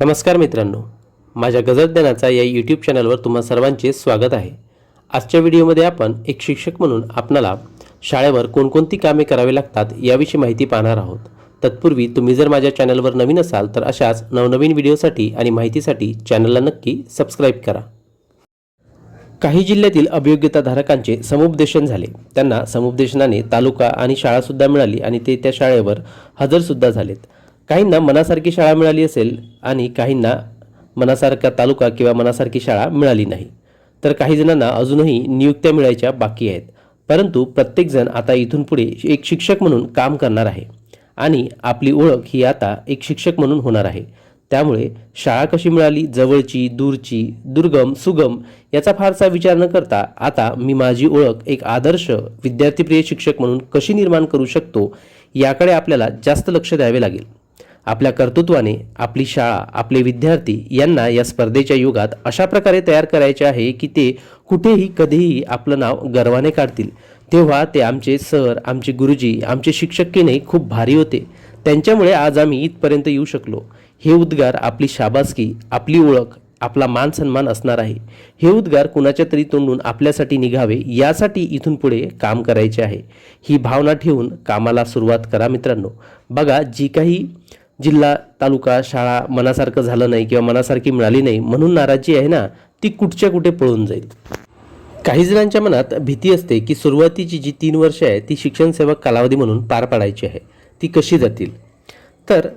नमस्कार मित्रांनो. माझ्या गजलज्ञानाचा या यूट्यूब चॅनलवर तुम्हा सर्वांचे स्वागत आहे. आजच्या व्हिडिओमध्ये आपण एक शिक्षक म्हणून आपणाला शाळेवर कोणकोणती कामे करावी लागतात याविषयी माहिती पाहणार आहोत. तत्पूर्वी तुम्ही जर माझ्या चॅनलवर नवीन असाल तर अशाच नवनवीन व्हिडिओसाठी आणि माहितीसाठी चॅनलला नक्की सबस्क्राईब करा. काही जिल्ह्यातील अभियोग्यताधारकांचे समुपदेशन झाले. त्यांना समुपदेशनाने तालुका आणि शाळासुद्धा मिळाली आणि ते त्या शाळेवर हजरसुद्धा झालेत. काहींना मनासारखी शाळा मिळाली असेल आणि काहींना मनासारखा तालुका किंवा मनासारखी शाळा मिळाली नाही. तर काही जणांना अजूनही नियुक्त्या मिळायच्या बाकी आहेत. परंतु प्रत्येकजण आता इथून पुढे एक शिक्षक म्हणून काम करणार आहे. आणि आपली ओळख ही आता एक शिक्षक म्हणून होणार आहे. त्यामुळे शाळा कशी मिळाली जवळची दूरची दुर्गम सुगम याचा फारसा विचार न करता आता मी माझी ओळख एक आदर्श विद्यार्थीप्रिय शिक्षक म्हणून कशी निर्माण करू शकतो याकडे आपल्याला जास्त लक्ष द्यावे लागेल. आपल्या कर्तृत्वाने आपली शाळा आपले विद्यार्थी यांना या स्पर्धेच्या युगात अशा प्रकारे तयार करायचे आहे की ते कुठेही कधीही आपलं नाव गर्वाने काढतील. तेव्हा ते आमचे सर आमचे गुरुजी आमचे शिक्षक की नाही खूप भारी होते. त्यांच्यामुळे आज आम्ही इथपर्यंत येऊ शकलो. हे उद्गार आपली शाबासकी आपली ओळख आपला मान सन्मान असणार आहे. हे उद्गार कुणाच्या तरी तोंडून आपल्यासाठी निघावे यासाठी इथून पुढे काम करायचे आहे. ही भावना ठेवून कामाला सुरुवात करा मित्रांनो. बघा जी काही जिल्हा तालुका शाळा मनासारखं झालं नाही किंवा मनासारखी मिळाली नाही म्हणून नाराजी आहे ना ती कुठच्या कुठे पळून जाईल? काही जणांच्या मनात भीती असते की सुरुवातीची जी तीन वर्ष आहे ती शिक्षणसेवक कालावधी म्हणून पार पाडायची आहे. ती कशी जातील? तर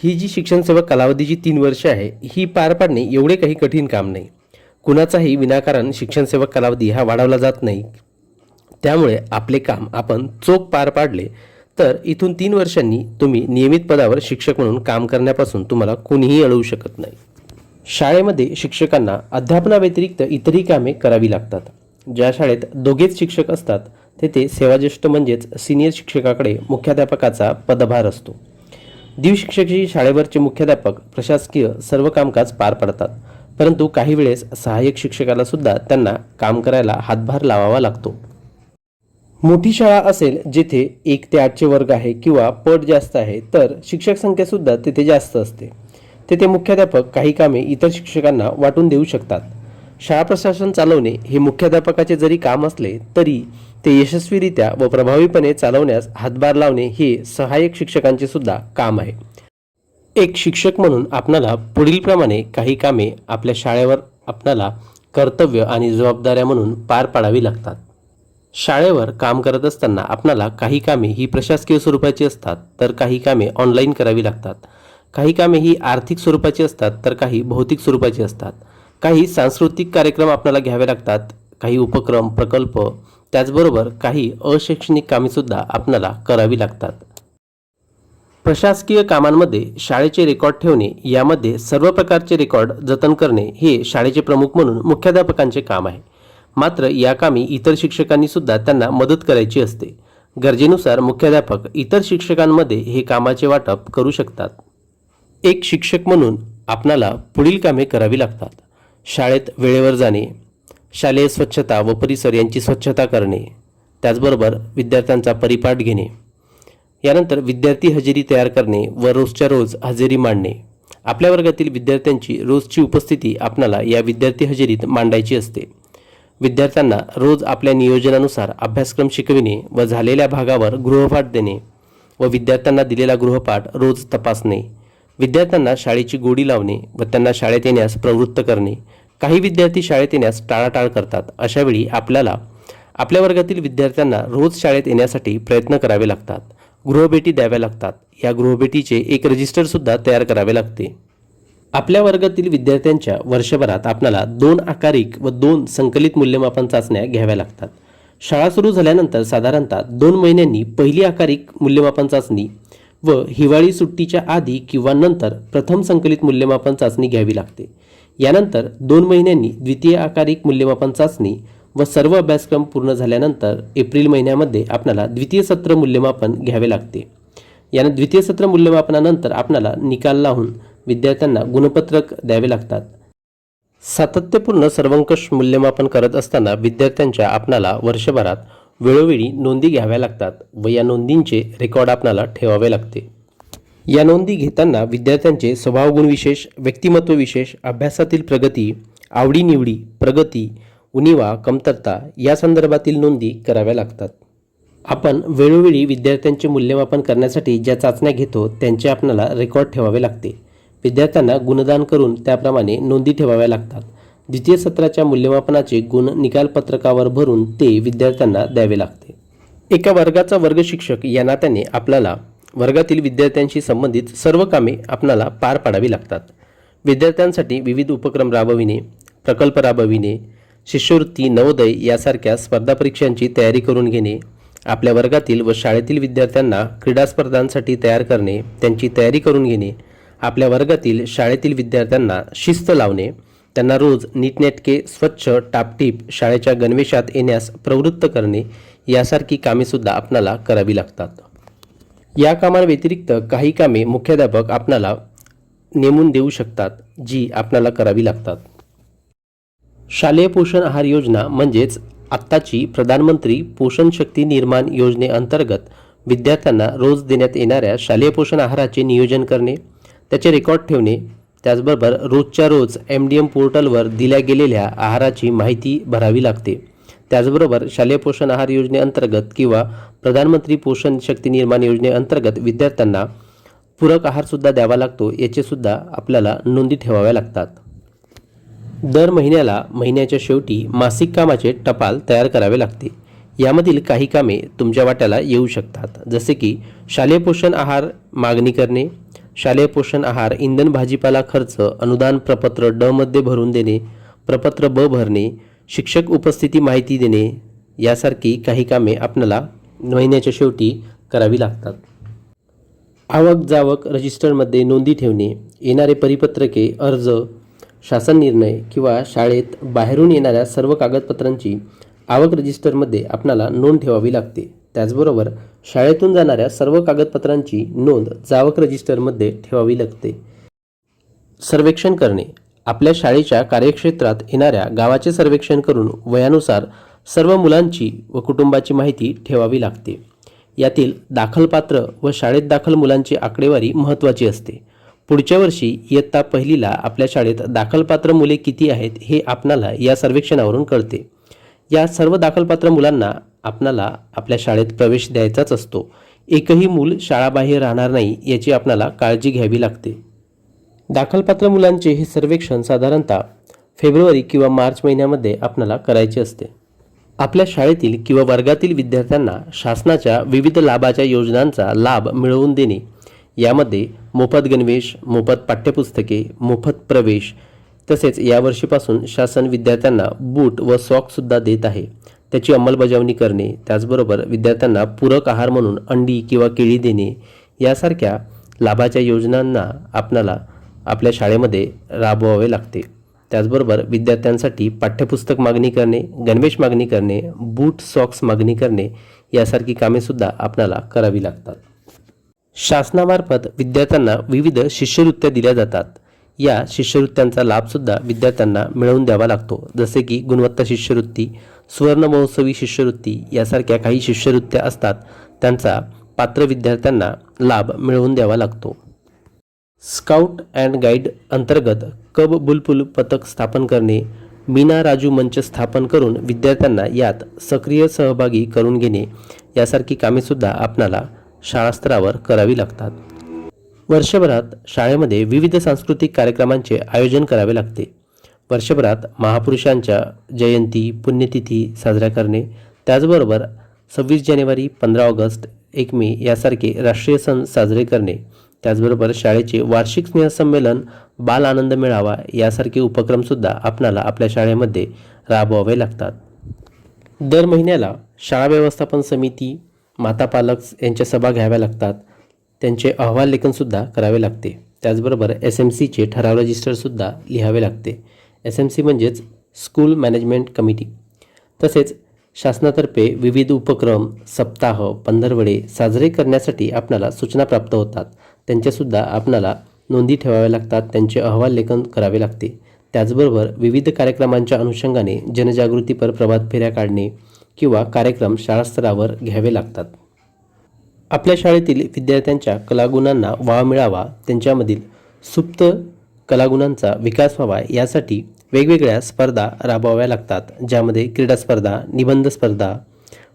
ही जी शिक्षणसेवक कालावधी जी तीन वर्ष आहे ही पार पाडणे एवढे काही कठीण काम नाही. कुणाचाही विनाकारण शिक्षणसेवक कालावधी हा वाढवला जात नाही. त्यामुळे आपले काम आपण चोख पार पाडले तर इथून तीन वर्षांनी तुम्ही नियमित पदावर शिक्षक म्हणून काम करण्यापासून तुम्हाला कोणीही अडवू शकत नाही. शाळेमध्ये शिक्षकांना अध्यापनाव्यतिरिक्त इतरही कामे करावी लागतात. ज्या शाळेत दोघेच शिक्षक असतात तेथे सेवाज्येष्ठ म्हणजेच सिनियर शिक्षकाकडे मुख्याध्यापकाचा पदभार असतो. द्विशिक्षकी शाळेवरचे मुख्याध्यापक प्रशासकीय सर्व कामकाज पार पाडतात परंतु काही वेळेस सहाय्यक शिक्षकाला सुद्धा त्यांना काम करायला हातभार लावावा लागतो. मोठी शाळा असेल जिथे एक ते आठचे वर्ग आहे किंवा पट जास्त आहे तर शिक्षक संख्या सुद्धा तिथे जास्त असते. तेथे मुख्याध्यापक काही कामे इतर शिक्षकांना वाटून देऊ शकतात. शाळा प्रशासन चालवणे हे मुख्याध्यापकाचे जरी काम असले तरी ते यशस्वीरित्या व प्रभावीपणे चालवण्यास हातभार लावणे हे सहाय्यक शिक्षकांचे सुद्धा काम आहे. एक शिक्षक म्हणून आपणाला पुढीलप्रमाणे काही कामे आपल्या शाळेवर आपणाला कर्तव्य आणि जबाबदाऱ्या म्हणून पार पाडावी लागतात. शाळेवर काम करत असताना आपणाला काही कामे ही प्रशासकीय स्वरूपाची असतात तर काही कामे ऑनलाईन करावी लागतात. काही कामे ही आर्थिक स्वरूपाची असतात तर काही भौतिक स्वरूपाची असतात. काही सांस्कृतिक कार्यक्रम आपल्याला घ्यावे लागतात काही उपक्रम प्रकल्प त्याचबरोबर काही अशैक्षणिक कामेसुद्धा आपल्याला करावी लागतात. प्रशासकीय कामांमध्ये शाळेचे रेकॉर्ड ठेवणे यामध्ये सर्व प्रकारचे रेकॉर्ड जतन करणे हे शाळेचे प्रमुख म्हणून मुख्याध्यापकांचे काम आहे. मात्र या कामी इतर शिक्षकांनी सुद्धा त्यांना मदत करायची असते. गरजेनुसार मुख्याध्यापक इतर शिक्षकांमध्ये हे कामाचे वाटप करू शकतात. एक शिक्षक म्हणून आपणाला पुढील कामे करावी लागतात. शाळेत वेळेवर जाणे शालेय स्वच्छता व परिसर यांची स्वच्छता करणे त्याचबरोबर विद्यार्थ्यांचा परिपाठ घेणे यानंतर विद्यार्थी हजेरी तयार करणे व रोजच्या रोज हजेरी मांडणे. आपल्या वर्गातील विद्यार्थ्यांची रोजची उपस्थिती आपणाला या विद्यार्थी हजेरीत मांडायची असते. विद्यार्थ्यांना रोज आपल्या नियोजनानुसार अभ्यासक्रम शिकविणे व झालेल्या भागावर गृहपाठ देणे व विद्यार्थ्यांना दिलेला गृहपाठ रोज तपासणे. विद्यार्थ्यांना शाळेची गोडी लावणे व त्यांना शाळेत येण्यास प्रवृत्त करणे. काही विद्यार्थी शाळेत येण्यास टाळाटाळ करतात. अशावेळी आपल्याला आपल्या वर्गातील विद्यार्थ्यांना रोज शाळेत येण्यासाठी प्रयत्न करावे लागतात. गृहभेटी द्याव्या लागतात. या गृहभेटीचे एक रजिस्टरसुद्धा तयार करावे लागते. आपल्या वर्गातील विद्यार्थ्यांच्या वर्षभरात आपल्याला दोन आकारिक व दोन संकलित मूल्यमापन चाचण्या घ्याव्या लागतात. शाळा सुरू झाल्यानंतर साधारणतः दोन महिन्यांनी पहिली आकारिक मूल्यमापन चाचणी व हिवाळी सुट्टीच्या आधी किंवा नंतर प्रथम संकलित मूल्यमापन चाचणी घ्यावी लागते. यानंतर दोन महिन्यांनी द्वितीय आकारिक मूल्यमापन चाचणी व सर्व अभ्यासक्रम पूर्ण झाल्यानंतर एप्रिल महिन्यामध्ये आपल्याला द्वितीय सत्र मूल्यमापन घ्यावे लागते. यानं द्वितीय सत्र मूल्यमापनानंतर आपल्याला निकाल लावून विद्यार्थ्यांना गुणपत्रक द्यावे लागतात. सातत्यपूर्ण सर्वंकष मूल्यमापन करत असताना विद्यार्थ्यांच्या आपणाला वर्षभरात वेळोवेळी नोंदी घ्याव्या लागतात व या नोंदींचे रेकॉर्ड आपणाला ठेवावे लागते. या नोंदी घेताना विद्यार्थ्यांचे स्वभावगुण विशेष व्यक्तिमत्व विशेष अभ्यासातील प्रगती आवडीनिवडी प्रगती उणिवा कमतरता या संदर्भातील नोंदी कराव्या लागतात. आपण वेळोवेळी विद्यार्थ्यांचे मूल्यमापन करण्यासाठी ज्या चाचण्या घेतो त्यांचे आपणाला रेकॉर्ड ठेवावे लागते. विद्यार्थ्यांना गुणदान करून त्याप्रमाणे नोंदी ठेवाव्या लागतात. द्वितीय सत्राच्या मूल्यमापनाचे गुण निकाल पत्रकावर भरून ते विद्यार्थ्यांना द्यावे लागते. एका वर्गाचा वर्ग शिक्षक या नात्याने आपल्याला वर्गातील विद्यार्थ्यांशी संबंधित सर्व कामे आपणाला पार पाडावी लागतात. विद्यार्थ्यांसाठी विविध उपक्रम राबविणे प्रकल्प राबविणे शिष्यवृत्ती नवोदय यासारख्या स्पर्धा परीक्षांची तयारी करून घेणे आपल्या वर्गातील व शाळेतील विद्यार्थ्यांना क्रीडा स्पर्धांसाठी तयार करणे त्यांची तयारी करून घेणे आपल्या वर्गातील शाळेतील विद्यार्थ्यांना शिस्त लावणे त्यांना रोज नीटनेटके स्वच्छ टापटीप शाळेच्या गणवेशात येण्यास प्रवृत्त करणे यासारखी कामेसुद्धा आपणाला करावी लागतात. या कामांव्यतिरिक्त काही कामे मुख्याध्यापक आपणाला नेमून देऊ शकतात जी आपणाला करावी लागतात. शालेय पोषण आहार योजना म्हणजेच आत्ताची प्रधानमंत्री पोषण शक्ती निर्माण योजनेअंतर्गत विद्यार्थ्यांना रोज देण्यात येणाऱ्या शालेय पोषण आहाराचे नियोजन करणे त्याचे रेकॉर्ड ठेवणे त्याचबरोबर रोजच्या रोज एम डी एम पोर्टलवर दिल्या गेलेल्या आहाराची माहिती भरावी लागते. त्याचबरोबर शालेय पोषण आहार योजनेअंतर्गत किंवा प्रधानमंत्री पोषण शक्ती निर्माण योजनेअंतर्गत विद्यार्थ्यांना पूरक आहारसुद्धा द्यावा लागतो याचेसुद्धा आपल्याला नोंदी ठेवाव्या लागतात. दर महिन्याला महिन्याच्या शेवटी मासिक कामाचे टपाल तयार करावे लागते. यामधील काही कामे तुमच्या वाट्याला येऊ शकतात जसे की शालेय पोषण आहार मागणी करणे शालेय पोषण आहार इंधन भाजीपाला खर्च अनुदान प्रपत्र ड मध्ये भरून देणे प्रपत्र ब भरणे शिक्षक उपस्थिती माहिती देणे यासारखी काही कामे आपल्याला महिन्याच्या शेवटी करावी लागतात. आवक जावक रजिस्टरमध्ये नोंदी ठेवणे येणारे परिपत्रके अर्ज शासन निर्णय किंवा शाळेत बाहेरून येणाऱ्या सर्व कागदपत्रांची आवक रजिस्टरमध्ये आपणाला नोंद ठेवावी लागते. त्याचबरोबर शाळेतून जाणाऱ्या सर्व कागदपत्रांची नोंद जावक रजिस्टरमध्ये ठेवावी लागते. सर्वेक्षण करणे. आपल्या शाळेच्या कार्यक्षेत्रात येणाऱ्या गावाचे सर्वेक्षण करून वयानुसार सर्व मुलांची व कुटुंबाची माहिती ठेवावी लागते. यातील दाखलपात्र व शाळेत दाखल मुलांची आकडेवारी महत्त्वाची असते. पुढच्या वर्षी इयत्ता पहिलीला आपल्या शाळेत दाखलपात्र मुले किती आहेत हे आपणाला या सर्वेक्षणावरून कळते. या सर्व दाखलपात्र मुलांना आपणाला आपल्या शाळेत प्रवेश द्यायचाच असतो. एकही मूल शाळाबाहेर राहणार नाही याची आपणाला काळजी घ्यावी लागते. दाखलपात्र मुलांचे हे सर्वेक्षण साधारणतः फेब्रुवारी किंवा मार्च महिन्यामध्ये आपणाला करायचे असते. आपल्या शाळेतील किंवा वर्गातील विद्यार्थ्यांना शासनाच्या विविध लाभाच्या योजनांचा लाभ मिळवून देणे. यामध्ये मोफत गणवेश मोफत पाठ्यपुस्तके मोफत प्रवेश तसेच यावर्षीपासून शासन विद्यार्थ्यांना बूट व सॉक्ससुद्धा देत आहे. त्याची अंमलबजावणी करणे त्याचबरोबर विद्यार्थ्यांना पूरक आहार म्हणून अंडी किंवा केळी देणे यासारख्या लाभाच्या योजनांना आपणाला आपल्या शाळेमध्ये राबवावे लागते. त्याचबरोबर विद्यार्थ्यांसाठी पाठ्यपुस्तक मागणी करणे गणवेश मागणी करणे बूट सॉक्स मागणी करणे यासारखी कामेसुद्धा आपणाला करावी लागतात. शासनामार्फत विद्यार्थ्यांना विविध शिष्यवृत्त्या दिल्या जातात. या शिष्यवृत्त्यांचा लाभसुद्धा विद्यार्थ्यांना मिळवून द्यावा लागतो. जसे की गुणवत्ता शिष्यवृत्ती सुवर्ण महोत्सवी शिष्यवृत्ती यासारख्या काही शिष्यवृत्त्या असतात. त्यांचा पात्र विद्यार्थ्यांना लाभ मिळवून द्यावा लागतो. स्काउट अँड गाईड अंतर्गत कब बुलबुल पथक स्थापन करणे मीना राजू मंच स्थापन करून विद्यार्थ्यांना यात सक्रिय सहभागी करून घेणे यासारखी कामेसुद्धा आपणाला शाळास्तरावर करावी लागतात. वर्षभरात शाळेमध्ये विविध सांस्कृतिक कार्यक्रमांचे आयोजन करावे लागते. वर्षभरात महापुरुषांच्या जयंती पुण्यतिथी साजऱ्या करणे त्याचबरोबर सव्वीस जानेवारी पंधरा ऑगस्ट एक मे यासारखे राष्ट्रीय सण साजरे करणे त्याचबरोबर शाळेचे वार्षिक स्नेहसंमेलन बाल आनंद मेळावा यासारखे उपक्रमसुद्धा आपणाला आपल्या शाळेमध्ये राबवावे लागतात. दर महिन्याला शाळा व्यवस्थापन समिती माता पालक यांच्या सभा घ्याव्या लागतात. त्यांचे अहवाल लेखनसुद्धा करावे लागते. त्याचबरोबर एस एम सीचे ठराव रजिस्टरसुद्धा लिहावे लागते. एस एम सी म्हणजेच स्कूल मॅनेजमेंट कमिटी तसेच शासनातर्फे विविध उपक्रम सप्ताह पंधरवडे साजरे करण्यासाठी आपणाला सूचना प्राप्त होतात. त्यांच्यासुद्धा आपणाला नोंदी ठेवाव्या लागतात. त्यांचे अहवाल लेखन करावे लागते. त्याचबरोबर विविध कार्यक्रमांच्या अनुषंगाने जनजागृतीपर प्रभात फेऱ्या काढणे किंवा कार्यक्रम शाळास्तरावर घ्यावे लागतात. आपल्या शाळेतील विद्यार्थ्यांच्या कलागुणांना वाव मिळावा त्यांच्यामधील सुप्त कलागुणांचा विकास व्हावा यासाठी वेगवेगळ्या स्पर्धा राबवाव्या लागतात ज्यामध्ये क्रीडा स्पर्धा निबंध स्पर्धा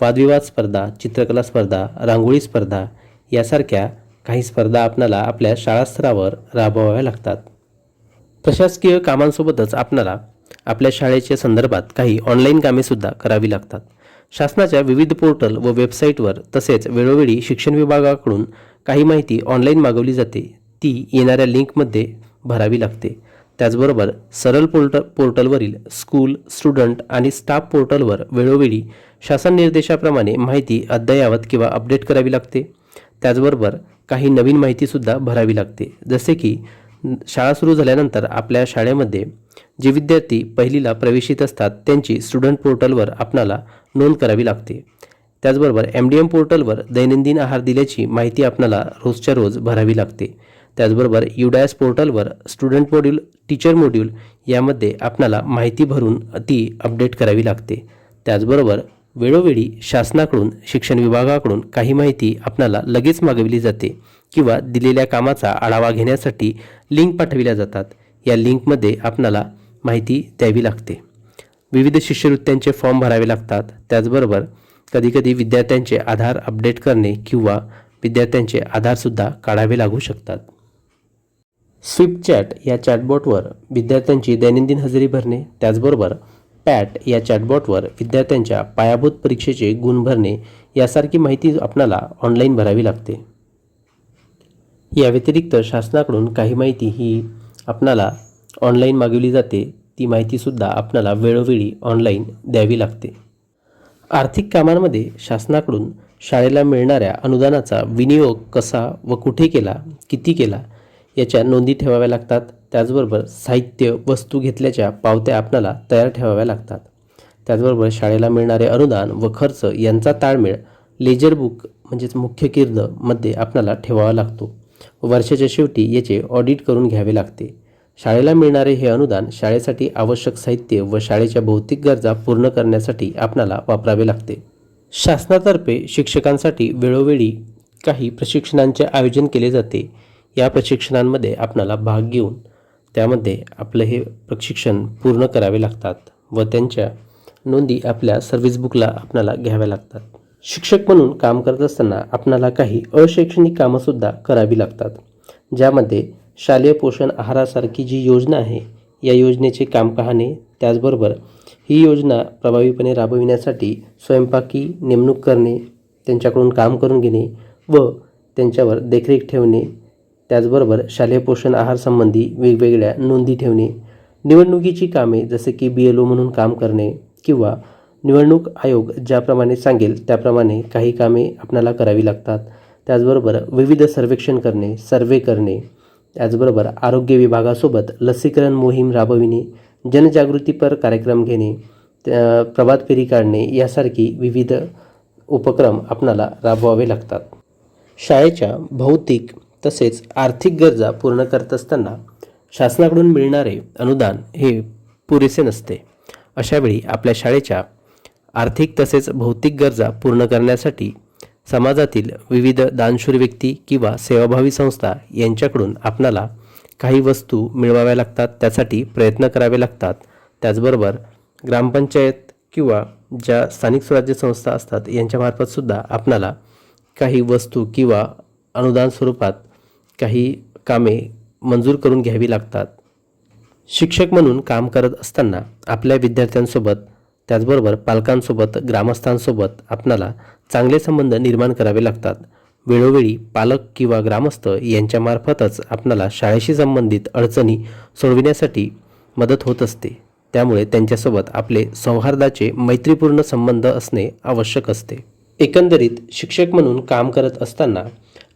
वादविवाद स्पर्धा चित्रकला स्पर्धा रांगोळी स्पर्धा यासारख्या काही स्पर्धा आपणाला आपल्या शाळास्तरावर राबवाव्या लागतात. प्रशासकीय कामांसोबतच आपणाला आपल्या शाळेच्या संदर्भात काही ऑनलाईन कामेसुद्धा करावी लागतात. शासनाच्या विविध पोर्टल व वेबसाईटवर तसेच वेळोवेळी शिक्षण विभागाकडून काही माहिती ऑनलाईन मागवली जाते. ती येणाऱ्या लिंकमध्ये भरावी लागते. त्याचबरोबर सरळ पोर्ट पोर्टलवरील स्कूल स्टुडंट आणि स्टाफ पोर्टलवर वेळोवेळी शासन निर्देशाप्रमाणे माहिती अद्ययावत किंवा अपडेट करावी लागते. त्याचबरोबर काही नवीन माहितीसुद्धा भरावी लागते. जसे की शाळा सुरू झाल्यानंतर आपल्या शाळेमध्ये जे विद्यार्थी पहिलीला प्रवेशित असतात त्यांची स्टुडंट पोर्टलवर आपणाला नोंद करावी लागते. त्याचबरोबर एम डी एम पोर्टलवर दैनंदिन आहार दिल्याची माहिती आपणाला रोजच्या रोज भरावी लागते. त्याचबरोबर युडायस पोर्टलवर स्टुडंट मॉड्यूल टीचर मॉड्यूल यामध्ये आपणाला माहिती भरून ती अपडेट करावी लागते. त्याचबरोबर वेळोवेळी शासनाकडून शिक्षण विभागाकडून काही माहिती आपणाला लगेच मागविली जाते. किंवा दिलेल्या कामाचा आढावा घेण्यासाठी लिंक पाठविल्या जातात. या लिंकमध्ये आपणाला माहिती द्यावी लागते. विविध शिष्यवृत्त्यांचे फॉर्म भरावे लागतात. त्याचबरोबर कधीकधी विद्यार्थ्यांचे आधार अपडेट करणे किंवा विद्यार्थ्यांचे आधारसुद्धा काढावे लागू शकतात. स्विफ्ट चॅट या चॅटबॉटवर विद्यार्थ्यांची दैनंदिन हजेरी भरणे त्याचबरोबर पॅट या चॅटबॉटवर विद्यार्थ्यांच्या पायाभूत परीक्षेचे गुण भरणे यासारखी माहिती आपणाला ऑनलाईन भरावी लागते. या व्यतिरिक्त शासनाकडून काही माहिती ही आपणाला ऑनलाईन मागवली जाते. ती माहितीसुद्धा आपणाला वेळोवेळी ऑनलाईन द्यावी लागते. आर्थिक कामांमध्ये शासनाकडून शाळेला मिळणाऱ्या अनुदानाचा विनियोग कसा व कुठे केला किती केला याच्या नोंदी ठेवाव्या लागतात. त्याचबरोबर साहित्य वस्तू घेतल्याच्या पावत्या आपणाला तयार ठेवाव्या लागतात. त्याचबरोबर शाळेला मिळणारे अनुदान व खर्च यांचा ताळमेळ लेजर बुक म्हणजेच मुख्य कीर्दमध्ये आपणाला ठेवावा लागतो. वर्षाच्या शेवटी याचे ऑडिट करून घ्यावे लागते. शाळेला मिळणारे हे अनुदान शाळेसाठी आवश्यक साहित्य व शाळेच्या भौतिक गरजा पूर्ण करण्यासाठी आपणाला वापरावे लागते. शासनातर्फे शिक्षकांसाठी वेळोवेळी काही प्रशिक्षणांचे आयोजन केले जाते. या प्रशिक्षणांमध्ये आपणाला भाग घेऊन त्यामध्ये आपलं हे प्रशिक्षण पूर्ण करावे लागतात व त्यांच्या नोंदी आपल्या सर्व्हिस बुकला आपणाला घ्याव्या लागतात. शिक्षक म्हणून काम करत असताना आपणाला काही अशैक्षणिक कामंसुद्धा करावी लागतात ज्यामध्ये शालेय पोषण आहारासारखी जी योजना आहे या योजनेचे काम पाहणे त्याचबरोबर ही योजना प्रभावीपणे राबविण्यासाठी स्वयंपाकी नेमणूक करणे त्यांच्याकडून काम करून घेणे व त्यांच्यावर देखरेख ठेवणे त्याचबरोबर शालेय पोषण आहारसंबंधी वेगवेगळ्या नोंदी ठेवणे निवडणुकीची कामे जसे की बी एल ओ म्हणून काम करणे किंवा निवडणूक आयोग ज्याप्रमाणे सांगेल त्याप्रमाणे काही कामे आपणाला करावी लागतात. त्याचबरोबर विविध सर्वेक्षण करणे सर्वे करणे त्याचबरोबर आरोग्य विभागासोबत लसीकरण मोहीम राबविणे जनजागृतीपर कार्यक्रम घेणे त्या- प्रभात फेरी काढणे यासारखी विविध उपक्रम आपणाला राबवावे लागतात. शाळेच्या भौतिक तसेच आर्थिक गरजा पूर्ण करत असताना शासनाकडून मिळणारे अनुदान हे पुरेसे नसते. अशावेळी आपल्या शाळेच्या आर्थिक तसेच भौतिक गरजा पूर्ण करण्यासाठी समाजातील विविध दानशूर व्यक्ती किंवा सेवाभावी संस्था यांच्याकडून आपणाला काही वस्तू मिळवाव्या लागतात त्यासाठी प्रयत्न करावे लागतात. त्याचबरोबर ग्रामपंचायत किंवा ज्या स्थानिक स्वराज्य संस्था असतात यांच्यामार्फतसुद्धा आपणाला काही वस्तू किंवा अनुदान स्वरूपात काही कामे मंजूर करून घ्यावी लागतात. शिक्षक म्हणून काम करत असताना आपल्या विद्यार्थ्यांसोबत त्याचबरोबर पालकांसोबत ग्रामस्थांसोबत आपणाला चांगले संबंध निर्माण करावे लागतात. वेळोवेळी पालक किंवा ग्रामस्थ यांच्यामार्फतच आपणाला शाळेशी संबंधित अडचणी सोडविण्यासाठी मदत होत असते. त्यामुळे त्यांच्यासोबत आपले सौहार्दाचे मैत्रीपूर्ण संबंध असणे आवश्यक असते. एकंदरीत शिक्षक म्हणून काम करत असताना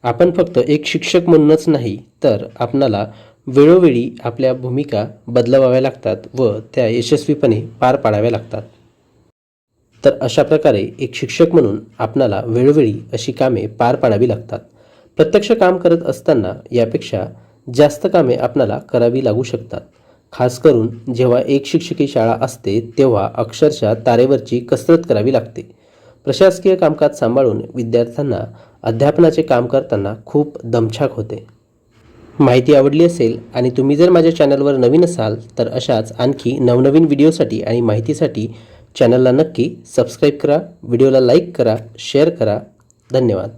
आपण फक्त एक शिक्षक म्हणूनच नाही तर आपणाला वेळोवेळी आपल्या भूमिका बदलवाव्या लागतात व त्या यशस्वीपणे पार पाडाव्या लागतात. तर अशा प्रकारे एक शिक्षक म्हणून आपणाला वेळोवेळी अशी कामे पार पाडावी लागतात. प्रत्यक्ष काम करत असताना यापेक्षा जास्त कामे आपणाला करावी लागू शकतात. खास करून जेव्हा एक शिक्षकी शाळा असते तेव्हा अक्षरशः तारेवरची कसरत करावी लागते. प्रशासकीय कामकाज सांभाळून विद्यार्थ्यांना अध्यापनाचे काम करताना खूप दमछाक होते. माहिती आवडली असेल आणि तुम्ही जर माझ्या चॅनलवर नवीन असाल तर अशाच आणखी नवनवीन व्हिडिओसाठी आणि माहितीसाठी चॅनलला नक्की सबस्क्राईब करा व्हिडिओला लाईक करा शेअर करा. धन्यवाद.